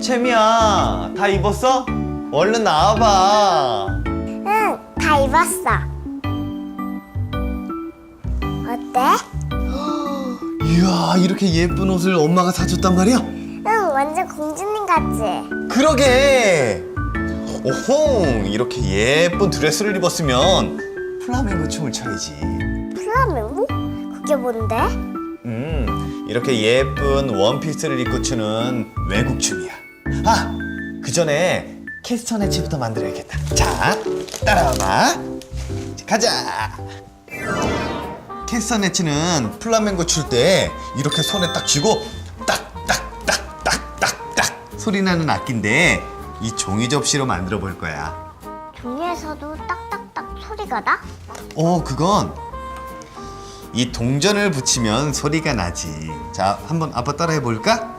채미야, 다 입었어? 얼른 나와봐. 응, 다 입었어. 어때? 이야, 이렇게 예쁜 옷을 엄마가 사줬단 말이야? 응, 완전 공주님 같지? 그러게. 오호, 이렇게 예쁜 드레스를 입었으면 플라멩고 춤을 춰야지. 플라멩고? 그게 뭔데? 음, 이렇게 예쁜 원피스를 입고 추는 외국 춤이야. 아, 그 전에 캐스터 네치부터 만들어야겠다. 자, 따라와봐. 가자. 캐스터 네치는 플라멩고 출 때 이렇게 손에 딱 쥐고 딱딱딱딱딱딱 소리 나는 악기인데 이 종이 접시로 만들어 볼 거야. 종이에서도 딱딱딱 소리가 나? 어, 그건 이 동전을 붙이면 소리가 나지. 자, 한번 아빠 따라해 볼까?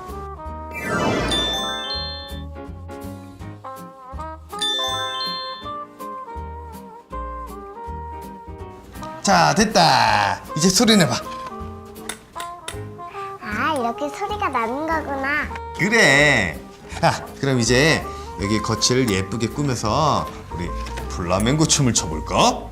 자, 됐다. 이제 소리 내봐. 아, 이렇게 소리가 나는 거구나. 그래. 아, 그럼 이제 여기 거치를 예쁘게 꾸며서 우리 플라멩고 춤을 춰볼까?